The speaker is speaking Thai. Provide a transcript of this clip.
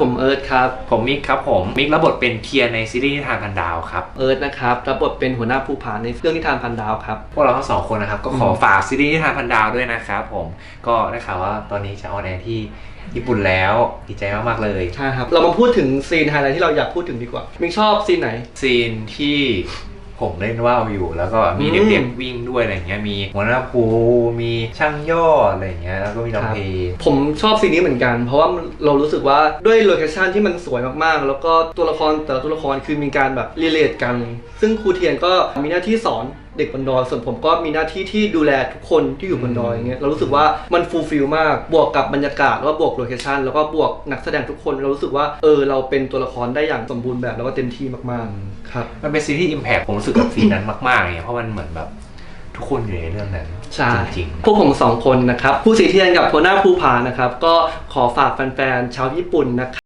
ผมเอิร์ธครับ ผมมิกครับผม มิกรับบทเป็นเทียในซีรีส์นิทานพันดาวครับ เอิร์ธนะครับรับบทเป็นหัวหน้าภูผาในเรื่องนิทานพันดาวครับ พวกเราทั้งสองคนนะครับก็ขออืมฝากซีรีส์นิทานพันดาวด้วยนะครับผม ก็ได้ข่าวว่าตอนนี้จะออนแอร์ที่ญี่ปุ่นแล้วดีใจมากๆเลยใช่ครับ เรามาพูดถึงซีนไฮไลท์ที่เราอยากพูดถึงดีกว่ามิกชอบซีนไหน ซีนที่ ผมเล่นว่าวอยู่ แล้วก็มีอืมเด็กๆวิ่งด้วยอะไรเงี้ยมีหัวหน้าภูมีช่างย่ออะไรเงี้ยแล้วก็มีน้องเพผมชอบซีนนี้เหมือนกัน เพราะว่าเรารู้สึกว่าด้วยโลเคชันที่มันสวยมากๆ แล้วก็ตัวละครแต่ละตัวละครคือมีการแบบรีเลทกัน ซึ่งครูเทียนก็มีหน้าที่สอนเด็กบนดอยส่วนผมก็มีหน้าที่ที่ดูแลทุกคนที่อยู่บนดอยอย่างเงี้ยเรารู้สึกว่ามันฟูลฟิลมากบวกกับบรรยากาศแล้วก็บวกโลเคชันแล้วก็บวกนักแสดงทุกคนเรารู้สึกว่าเออเราเป็นตัวละครได้อย่างสมบูรณ์แบบแล้วก็เต็มที่มากๆครับมันเป็นซีรีส์อิมแพคผมรู้สึกกับซีนนั้นมากๆเนี่ยเพราะมันเหมือนแบบทุกคนอยู่ในเรื่องนั้นใช่จริงพวกผมสองคนนะครับผู้สีเทียนกับโทน่าภูผานะครับก็ขอฝากแฟนๆชาวญี่ปุ่นนะครับ